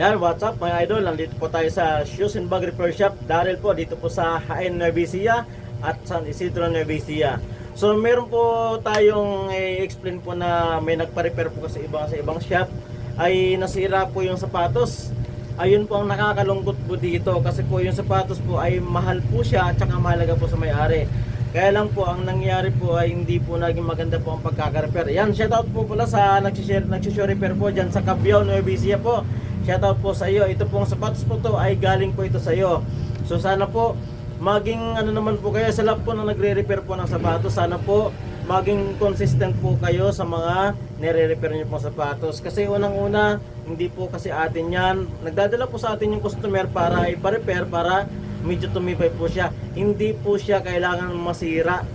Yan, what's up mga idol? Nandito po tayo sa Shoes and Bag Repair Shop. Dahil po dito po sa Hain Nueva Ecija at San Isidro Nueva Ecija. So meron po tayong i-explain po na may nagpa-repair po kasi iba sa ibang shop ay nasira po yung sapatos. Ayun po ang nakakalungkot po dito kasi po yung sapatos po ay mahal po siya at saka mahalaga po sa may-ari. Kaya lang po ang nangyari po ay hindi po naging maganda po ang pagkaka-repair. Yan, shoutout po pala sa nagsishare, nagsishare repair po dyan sa Cabiao, Nueva Ecija po. Shoutout po sa iyo. Ito pong sapatos po to ay galing po ito sa iyo. So sana po maging ano naman po kayo sa lahat po na nagre-repair po ng sapatos. Sana po maging consistent po kayo sa mga nire-repair niyo pong sapatos. Kasi unang-una, hindi po kasi atin yan. Nagdadala po sa atin yung customer para ipa-repair para medyo tumibay po siya. Hindi po siya kailangan masira.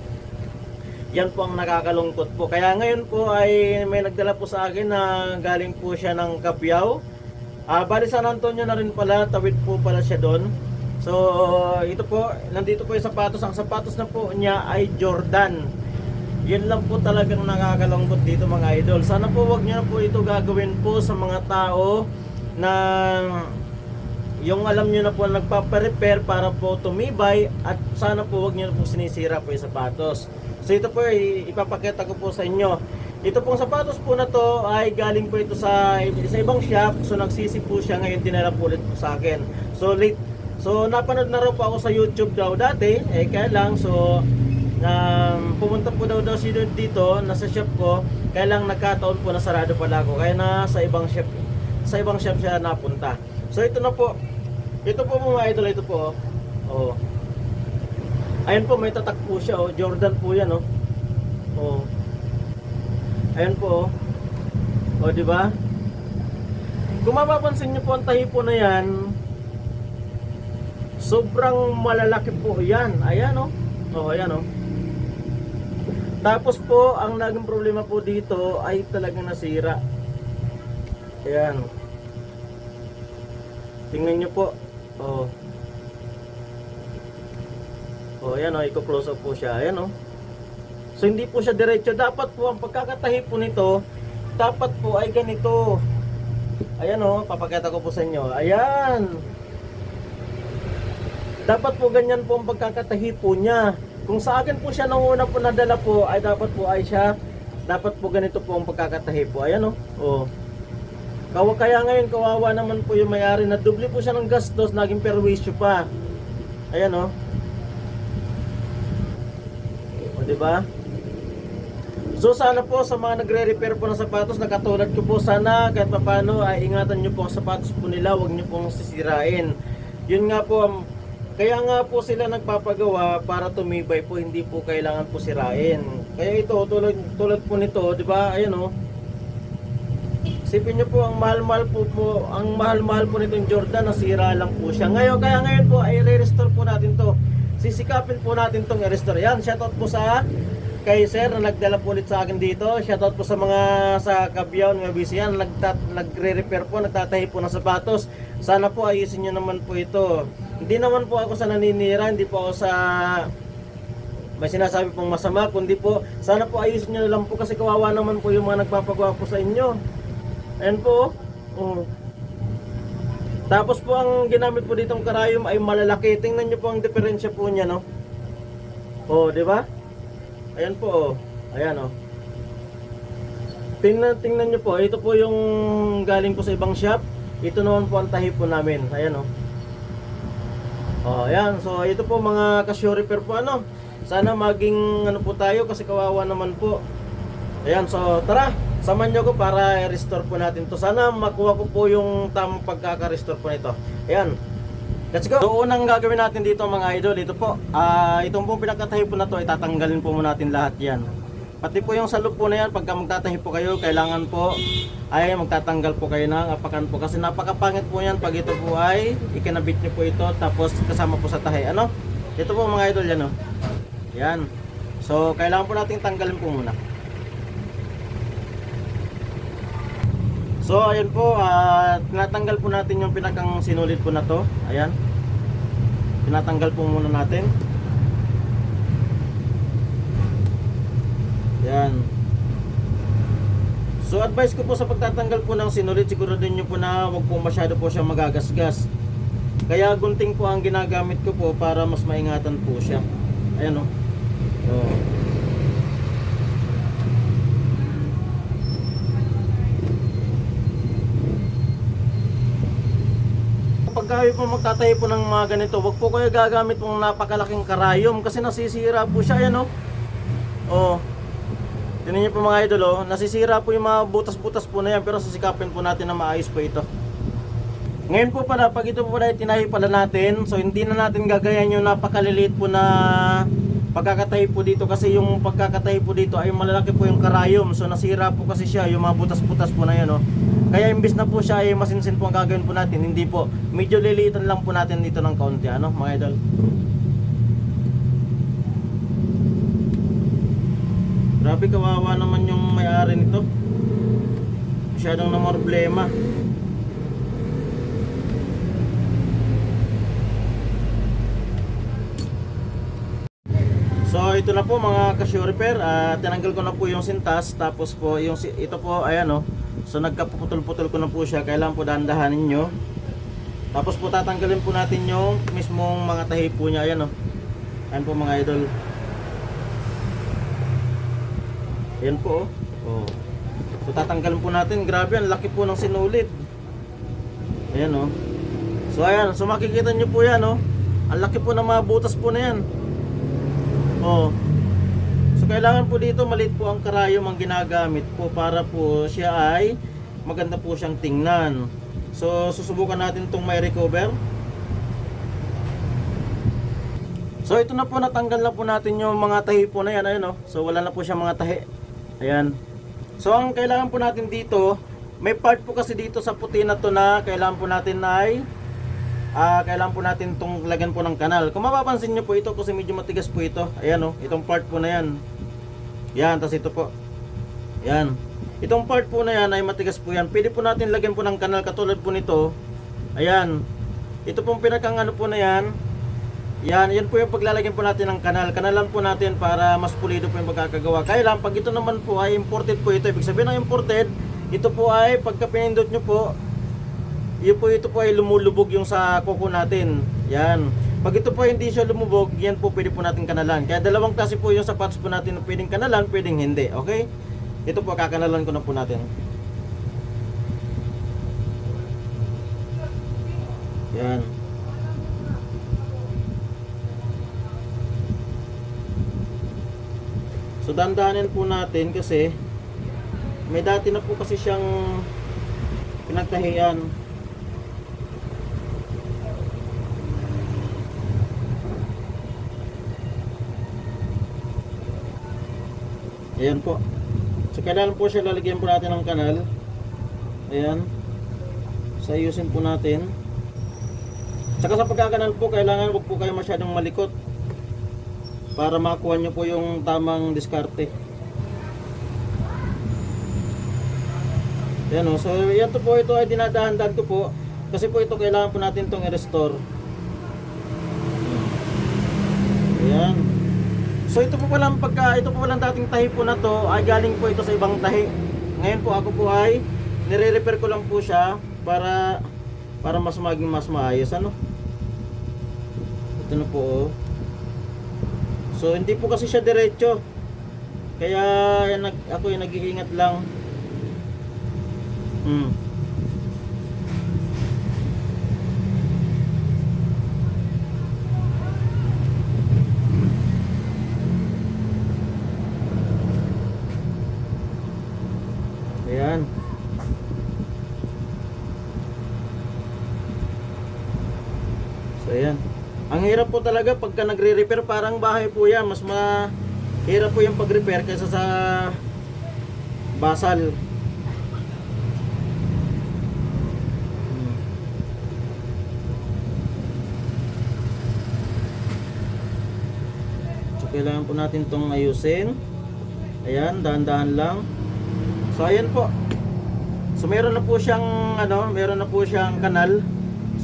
Yan po ang nakakalungkot po. Kaya ngayon po ay may nagdala po sa akin na galing po siya ng Capiao. Ah, bali San Antonio na rin pala, tawid po pala siya doon. So, ito po, nandito po yung sapatos. Ang sapatos na po niya ay Jordan. Yun lang po talagang nakakalungkot dito mga idol. Sana po wag niyo na po ito gagawin po sa mga tao na yung alam niyo na po nagpapa-repair para po tumibay at sana po wag niyo na po sinisira po yung sapatos. So ito po ipapakita ko po sa inyo. Ito pong sapatos po na to ay galing po ito sa, sa ibang shop. So nagsisi po siya ngayon dinala po ulit po sa akin. So late So napanood na raw po ako sa YouTube daw dati, eh kaya lang so um, pumunta po daw daw si dito, nasa shop ko, kaya lang nagkataon po na sarado pala ako. Kaya na sa ibang shop, sa ibang shop siya napunta. So ito na po. Ito po mga idol, ito po. Oh. Ayun po, may tatak po siya. Oh. Jordan po yan. Oh. Oh. Ayun po. Oh, oh di ba? Kung mapapansin niyo po ang tahi po na yan, sobrang malalaki po yan. Ayan oh. Oh, ayan oh. Tapos po, ang naging problema po dito ay talagang nasira. Ayan. Tingnan nyo po. Oh. Oh, ayan oh, i-close up po siya. Ayan oh. So hindi po siya diretso. Dapat po ang pagkakatahi po nito, dapat po ay ganito. Ayan oh, papakita ko po sa inyo. Ayan. Dapat po ganyan po ang pagkakatahi po niya. Kung sa akin po siya nung una po nadala po, ay dapat po ay siya, dapat po ganito po ang pagkakatahi po. Ayan oh. Oh. Kawa kaya ngayon kawawa naman po yung may-ari na doble po siya ng gastos, naging perwisyo pa. Ayan oh. O di ba? So sana po sa mga nagre-repair po ng sapatos na katulad ko po sana kahit paano ay ingatan nyo po ang sapatos po nila, huwag nyo pong sisirain. Yun nga po, um, kaya nga po sila nagpapagawa para tumibay po, hindi po kailangan po sirain. Kaya ito, tulad, tulad po nito, di ba? Ayan o. Sipin nyo po ang mahal-mahal po, po ang mahal-mahal po nitong Jordan, nasira lang po siya. Ngayon, kaya ngayon po ay re-restore po natin to. Sisikapin po natin tong i-restore. Yan, shoutout po sa kay sir na nagdala po ulit sa akin dito. Shoutout po sa mga sa Cabiao ng Abisian nagtat nagre-repair po, nagtatahi po ng sapatos. Sana po ayusin niyo naman po ito. Hindi naman po ako sa naninira, hindi po ako sa may sinasabi pong masama, kundi po sana po ayusin niyo na lang po kasi kawawa naman po yung mga nagpapagawa po sa inyo. Ayan po. Oh. Tapos po ang ginamit po ditong karayom ay malalaki. Tingnan niyo po ang diferensya po niya, no? Oh, di ba? Ayan po, oh. Ayan, oh. Tingnan, tingnan nyo po. Ito po yung galing po sa ibang shop. Ito naman po ang tahi po namin. Ayan, oh. Oh, ayan. So, ito po mga casio repair po, ano. Sana maging, ano po tayo, kasi kawawa naman po. Ayan, so, tara. Saman nyo ko para i-restore po natin to. Sana makuha ko po yung tamang pagkaka-restore po nito. Ayan. Let's go! So unang gagawin natin dito mga idol, ito po, ah itong pong pinagkatahi po na to, itatanggalin po muna natin lahat yan. Pati po yung sa loob po na yan, pagka magtatahi po kayo, kailangan po ay magtatanggal po kayo ng apakan po. Kasi napakapangit po yan pag ito po ay ikinabit nyo po ito, tapos kasama po sa tahi. Ano? Ito po mga idol yan, oh. Yan. So kailangan po natin tanggalin po muna. So ayun po, ah tinatanggal po natin yung pinakang sinulid po na to. Ayan. Tinatanggal po muna natin. Yan. So advice ko po sa pagtatanggal po ng sinulit, siguro din nyo po na wag po masyado po siya magagasgas. Kaya gunting po ang ginagamit ko po para mas maingatan po siya. Ayan o. Oh. Kapag kayo po magtatayo po ng mga ganito, wag po kayo gagamit ng napakalaking karayom kasi nasisira po siya. Ayan o. Oh. Tingnan niyo po mga idol, oh, nasisira po yung mga butas-butas po na yan pero sisikapin po natin na maayos po ito. Ngayon po pala, pag ito po pala tinahi pala natin, so hindi na natin gagayan yung napakaliliit po na pagkakatahi po dito kasi yung pagkakatahi po dito ay malalaki po yung karayom. So nasira po kasi siya, yung mga butas-butas po na yan. Oh. Kaya imbis na po siya ay masinsin po ang gagawin po natin, hindi po. Medyo liliitan lang po natin dito ng kaunti, ano mga idol. Grabe kawawa naman yung may-ari nito. Masyadong na problema. So ito na po mga casio repair, Ah, tinanggal ko na po yung sintas tapos po yung ito po ayan oh. So nagkapuputol-putol ko na po siya, kailangan po dahan-dahanin nyo. Tapos po tatanggalin po natin yung mismong mga tahi po niya ayan oh. Ayan po mga idol. Ayan po oh. oh. So tatanggalin po natin, grabe ang laki po ng sinulit. Ayan oh. So ayan, so makikita nyo po yan oh. Ang laki po ng mga butas po na yan. Oh. Kailangan po dito maliit po ang karayom ang ginagamit po para po siya ay maganda po siyang tingnan. So susubukan natin itong may recover. So ito na po natanggal na po natin yung mga tahi po na yan ayun oh. So wala na po siya mga tahi. Ayan. So ang kailangan po natin dito, may part po kasi dito sa puti na to na kailangan po natin ay Ah, kailangan po natin itong lagyan po ng kanal. Kung mapapansin nyo po ito kasi medyo matigas po ito. Ayan oh, itong part po na yan. Yan, tas ito po. Yan. Itong part po na yan ay matigas po yan. Pwede po natin lagyan po ng kanal katulad po nito. Ayan. Ito pong pinakang ano po na yan. Yan, yan po yung paglalagyan po natin ng kanal. Kanalan po natin para mas pulido po yung pagkakagawa. Kaya lang, pag ito naman po ay imported po ito. Ibig sabihin ng imported, ito po ay pagka pinindot nyo po, yun po ito po ay lumulubog yung sa kuko natin. Yan. Pag ito po hindi siya lumubog, yan po pwede po natin kanalan. Kaya dalawang klase po yung sapatos po natin na pwedeng kanalan, pwedeng hindi. Okay? Ito po kakanalan ko na po natin. Yan. So dandanin po natin kasi may dati na po kasi siyang pinagtahian. Ayan po. So kailangan po siya lalagyan po natin ng kanal. Ayan. So ayusin po natin. Saka sa pagkakanal po, kailangan wag po kayo masyadong malikot para makuha nyo po yung tamang diskarte. Yan o. So yan to po ito ay dinadahan-dahan ko po kasi po ito kailangan po natin itong i-restore. Ayan. So ito po palang pagka ito po palang dating tahi po na to ay galing po ito sa ibang tahi. Ngayon po ako po ay nire-repair ko lang po siya para para mas maging mas maayos ano. Ito na po oh. So hindi po kasi siya diretso. Kaya nag, ako yung nag-iingat lang. Hmm. Ayan. So ayan. Ang hirap po talaga pagka nagre-repair parang bahay po yan. Mas mahirap po yung pag-repair kaysa sa basal. So kailangan po natin itong ayusin. Ayan, dahan-dahan lang. So ayan po. So meron na po siyang ano, meron na po siyang kanal.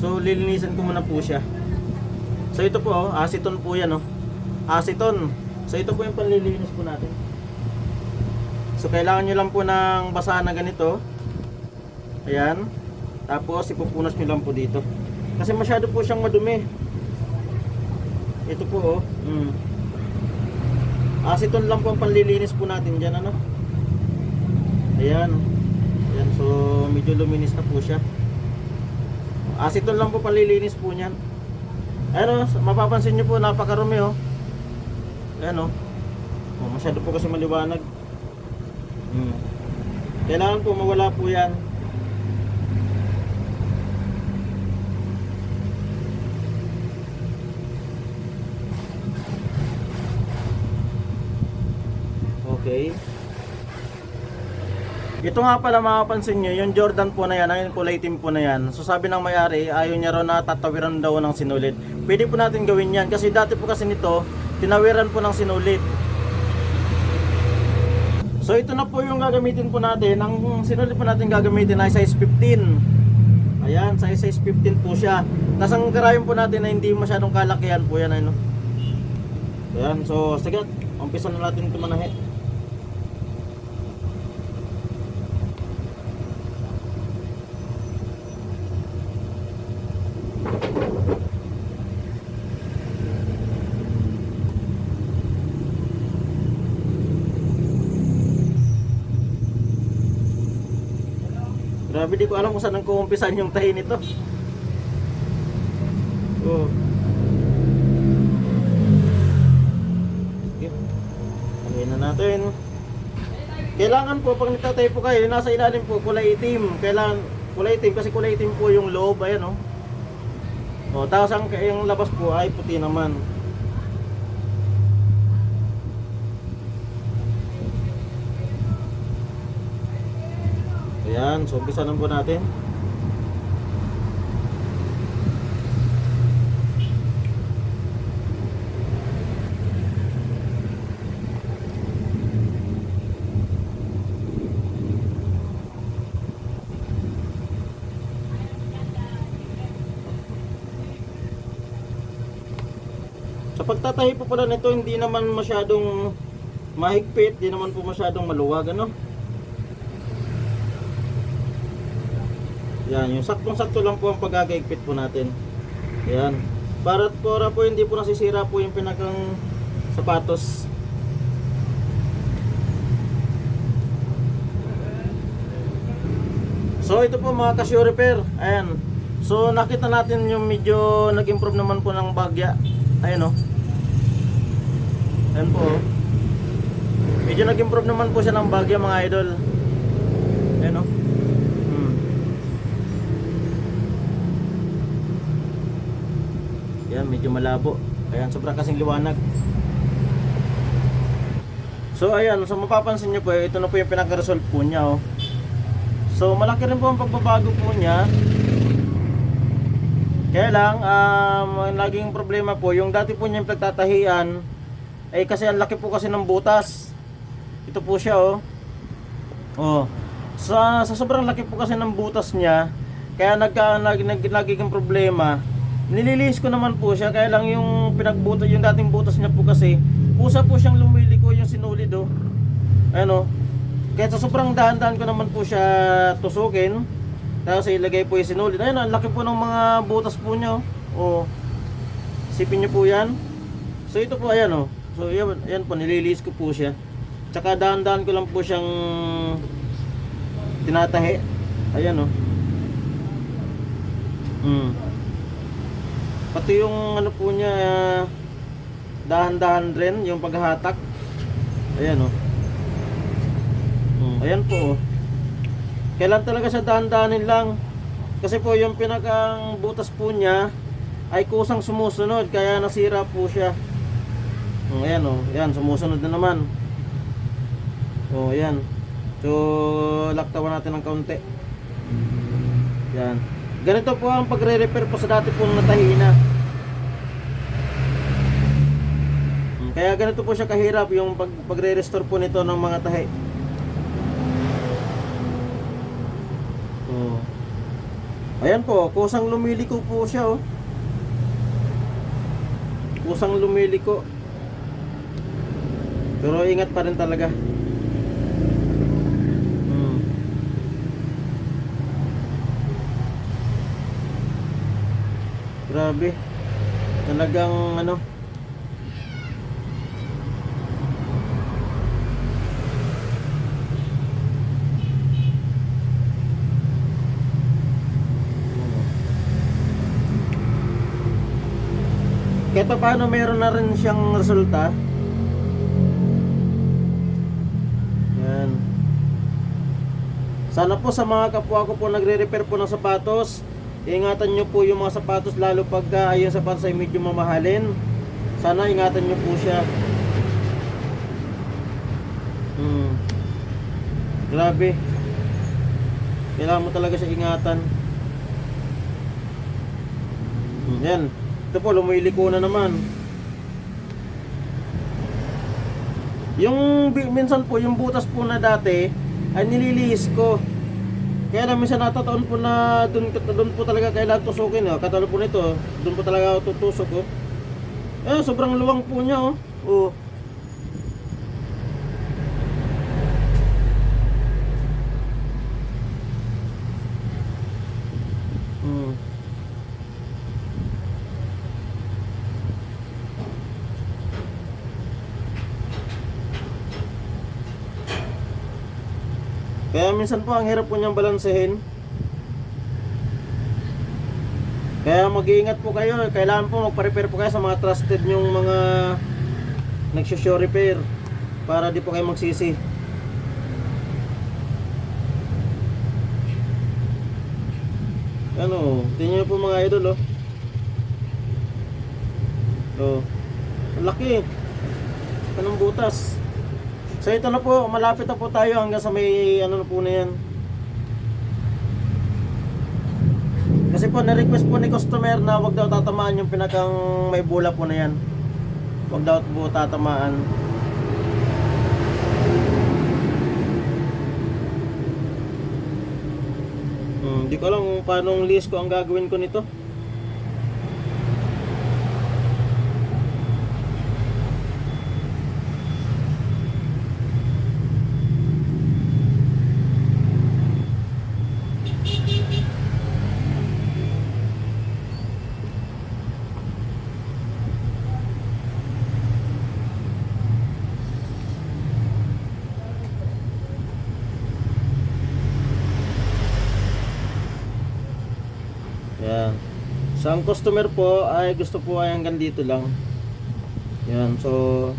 So lilinisan ko muna po siya. So ito po, oh, aceton po 'yan, oh. Aceton. So ito po yung panlilinis po natin. So kailangan nyo lang po ng basahan na ganito. Ayan. Tapos ipupunas nyo lang po dito. Kasi masyado po siyang madumi. Ito po oh. Mm. Aceton lang po ang panlilinis po natin dyan ano. Ayan. Ayan. So medyo luminis na po siya. Aceton lang po panlilinis po niyan. Ayan oh. Mapapansin nyo po napakarumi oh. Ayan oh. oh masyado po kasi maliwanag. Mm. Kailangan po mawala po yan. Okay. Ito nga pala mapapansin nyo, yung Jordan po na yan, ang kulay team po na yan. So sabi ng may-ari, ayaw niya raw na tatawiran daw ng sinulit. Pwede po natin gawin yan kasi dati po kasi nito, tinawiran po ng sinulit. So ito na po yung gagamitin po natin. Ang sinulit po natin gagamitin ay size 15. Ayan, size size 15 po siya. Tapos ang po natin na hindi masyadong kalakihan po yan. Ano? Ayan, so sige, umpisa na natin ito Grabe di ko alam kung saan ang kuumpisan yung tahi nito. Oh. Tangin na natin. Kailangan po pag nagtatay po kayo, nasa ilalim po kulay itim. Kailangan kulay itim kasi kulay itim po yung loob, ayan oh. Oh, tapos ang yung labas po ay puti naman. Ayan, so umpisa na po natin. Sa pagtatahi po pala nito, hindi naman masyadong mahigpit, hindi naman po masyadong maluwag, ano? Yan, yung saktong-sakto lang po ang pagkakaigpit po natin. Yan. Para, para po hindi po nasisira po yung pinakang sapatos. So ito po mga casio repair. Ayan. So nakita natin yung medyo nag-improve naman po ng bagya. Ayan o. Ayan po. oh. Medyo nag-improve naman po siya ng bagya mga idol. Ayan o. Hmm. Yan, medyo malabo. Ayan, sobrang kasing liwanag. So ayan, so mapapansin nyo po, ito na po yung pinaka-result po niya oh. So malaki rin po ang pagbabago po niya. Kaya lang, um, ang laging problema po, yung dati po niya yung pagtatahian, ay kasi ang laki po kasi ng butas. Ito po siya oh. Oh. Sa, sa sobrang laki po kasi ng butas niya, kaya nagka, nag, nag, nagiging problema, nililis ko naman po siya, kaya lang yung pinagbutas, yung dating butas niya po kasi, pusa po siyang lumiliko yung sinulid oh. Ano, kaya sa sobrang dahan-dahan ko naman po siya tusukin, tapos ilagay po yung sinulid. Ayun, ang laki po ng mga butas po niya oh. oh. Sipin niyo po yan. So ito po ayan oh. So yan, yan po, nililis ko po siya. Tsaka dahan-dahan ko lang po siyang tinatahi. Ayan oh. Hmm. Pati yung ano po niya ah, dahan-dahan rin yung paghahatak. Ayan oh. Hmm, ayan po oh. Kailan talaga siya dahan-dahanin lang. Kasi po yung pinakang butas po niya ay kusang sumusunod kaya nasira po siya. Hmm, ayan oh, ayan sumusunod na naman. Oh, ayan. So, laktawan natin ng kaunti. Yan. Ganito po ang pagre-repair po sa dati pong natahina. Mm, Kaya ganito po siya kahirap yung pag, pagre-restore po nito ng mga tahi. Oh. Ayan po, kusang lumiliko po siya oh. Kusang lumiliko. Pero ingat pa rin talaga. Grabe. Talagang ano. Kahit pa paano meron na rin siyang resulta. Yan. Sana po sa mga kapwa ko po nagre-repair po ng sapatos, ingatan nyo po yung mga sapatos lalo pag uh, yung sapatos ay medyo mamahalin. Sana ingatan nyo po siya. Hmm. Grabe. Kailangan mo talaga siya ingatan. Hmm, Yan. Ito po, lumiliko na naman. Yung minsan po, yung butas po na dati, ay nililihis ko. Kaya lang minsan natataon po na doon, doon po talaga kailangan tusukin. Oh. Katulad po nito, doon po talaga tutusok. Oh. Eh, sobrang luwang po niya. Oh. Oh. Hmm. Kaya minsan po ang hirap po niyang balansehin. Kaya mag-iingat po kayo. Kailangan po magpa-repair po kayo sa mga trusted nyong mga nagsishow repair para di po kayo magsisi. Ano, tingnan po mga idol oh. Oh. Laki. Anong butas? So ito na po, malapit na po tayo hanggang sa may ano na po na yan. Kasi po, na-request po ni customer na wag daw tatamaan yung pinakang may bula po na yan. Wag daw po tatamaan. Hmm, di ko alam paano list ko ang gagawin ko nito. Yan. So customer po ay gusto po ay hanggang dito lang. Yan. So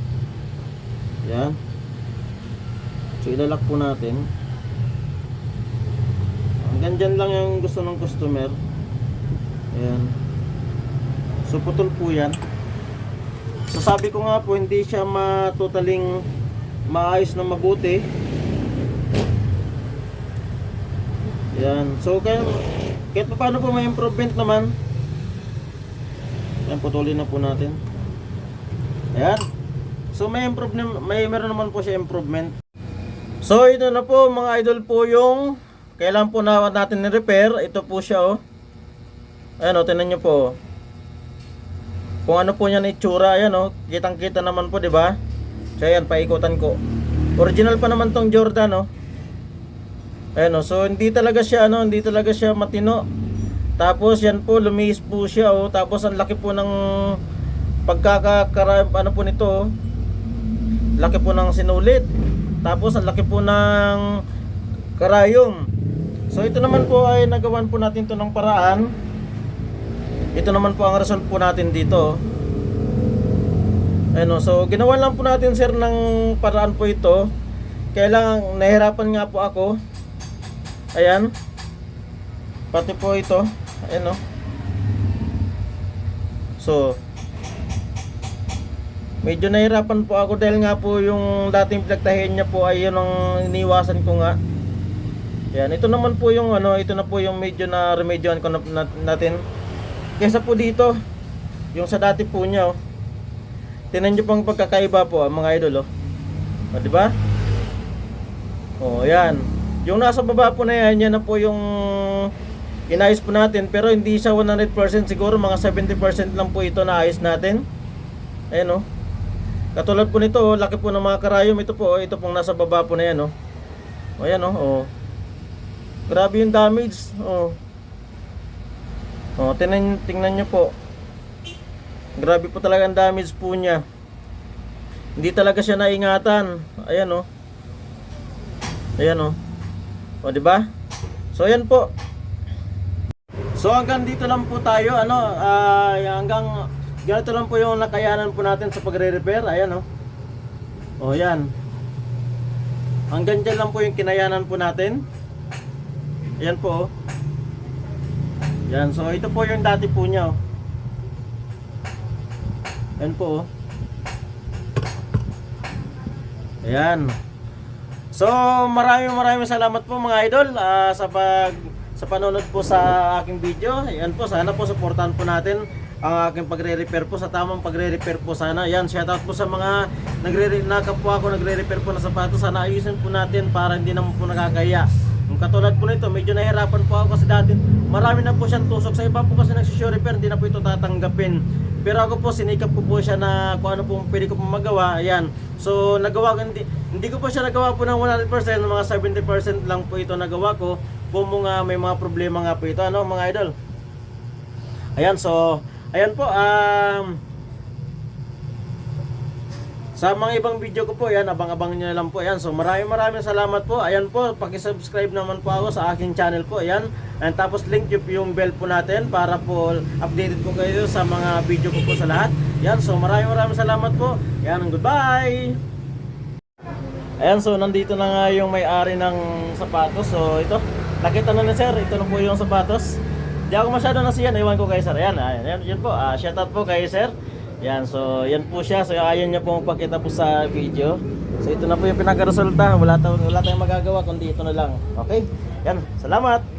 yan. So ilalak po natin. Hanggang dyan lang yung gusto ng customer. Yan. So putol po yan. So sabi ko nga po hindi siya matotaling maayos na mabuti. Yan. So kaya kahit pa paano po may improvement naman. Yan, putulin na po natin. Ayan. So may improvement, may meron naman po siya improvement. So ito na po mga idol po yung kailan po na natin ni-repair. Ito po siya oh. Ayan oh, tinan nyo po. Kung ano po yan itsura, ayan oh. Kitang kita naman po, di ba? So ayan, paikutan ko. Original pa naman tong Jordan oh. Ayan o, so hindi talaga siya ano, hindi talaga siya matino. Tapos yan po, lumihis po siya oh. Tapos ang laki po ng pagkakakara ano po nito oh. Laki po ng sinulit. Tapos ang laki po ng karayom. So ito naman po ay nagawan po natin to ng paraan. Ito naman po ang result po natin dito. Ano, so ginawa lang po natin sir ng paraan po ito. Kaya nahirapan nga po ako. Ayan. Pati po ito. Ayan o. So, medyo nahirapan po ako dahil nga po yung dating pinagtahian niya po ay yun ang iniwasan ko nga. Ayan, ito naman po yung ano, ito na po yung medyo na remedyohan ko na, na- natin. Kesa po dito, yung sa dati po niya oh. Tinan niyo pang pagkakaiba po ah, mga idol oh. O, di ba? Oh, yan. Yung nasa baba po na yan, yan na po yung inayos po natin. Pero hindi siya 100%, siguro mga 70% lang po ito na ayos natin. Ayan o. Katulad po nito, oh, laki po ng mga karayom. Ito po, oh, ito pong nasa baba po na yan o. O yan o. Oh. Grabe yung damage. Oh. Oh, tingnan, tingnan nyo po. Grabe po talaga ang damage po niya. Hindi talaga siya naingatan. Ayan oh. Ayan oh. O di ba? So ayan po. So hanggang dito lang po tayo ano ah, hanggang ganito lang po yung nakayanan po natin sa pagre-repair. Ayan oh. O yan. Hanggang dyan lang po yung kinayanan po natin. Ayan po oh. Yan, so ito po yung dati po niya oh. Yan po oh. Ayan. So, maraming maraming salamat po mga idol ah, sa pag sa panonood po sa aking video. Ayan po, sana po suportahan po natin ang aking pagre-repair po sa tamang pagre-repair po sana. Ayan, shoutout po sa mga nagre nakapwa ako nagre-repair po ng sapatos. Sana ayusin po natin para hindi naman po nakakaya. Yung katulad po nito, medyo nahirapan po ako kasi dati marami na po siyang tusok. Sa iba po kasi nagsisure repair, hindi na po ito tatanggapin. Pero ako po, sinikap ko po siya na kung ano po pwede ko po magawa. Ayan. So, nagawa ko, hindi, hindi ko po siya nagawa po ng 100%, mga 70% lang po ito nagawa ko. Kung mga may mga problema nga po ito, ano mga idol. Ayan, so, ayan po, um, sa mga ibang video ko po, yan, abang-abang nyo na lang po. Yan. So maraming maraming salamat po. Ayan po, paki-subscribe naman po ako sa aking channel po. Ayan. And tapos link po yung bell po natin para po updated po kayo sa mga video ko po sa lahat. Yan. So maraming maraming salamat po. Yan, goodbye! Ayan, so nandito na nga yung may-ari ng sapatos. So ito, nakita na ni sir, ito na po yung sapatos. Di ako masyado nasiyan, iwan ko kay sir. Ayan, ayan, ayan, yun po. Ah, shout out po kay sir. Yan, so yan po siya. So ayaw niya po magpakita po sa video. So ito na po yung pinaka-resulta. Wala, tayo, wala tayong magagawa kundi ito na lang. Okay? Yan, salamat!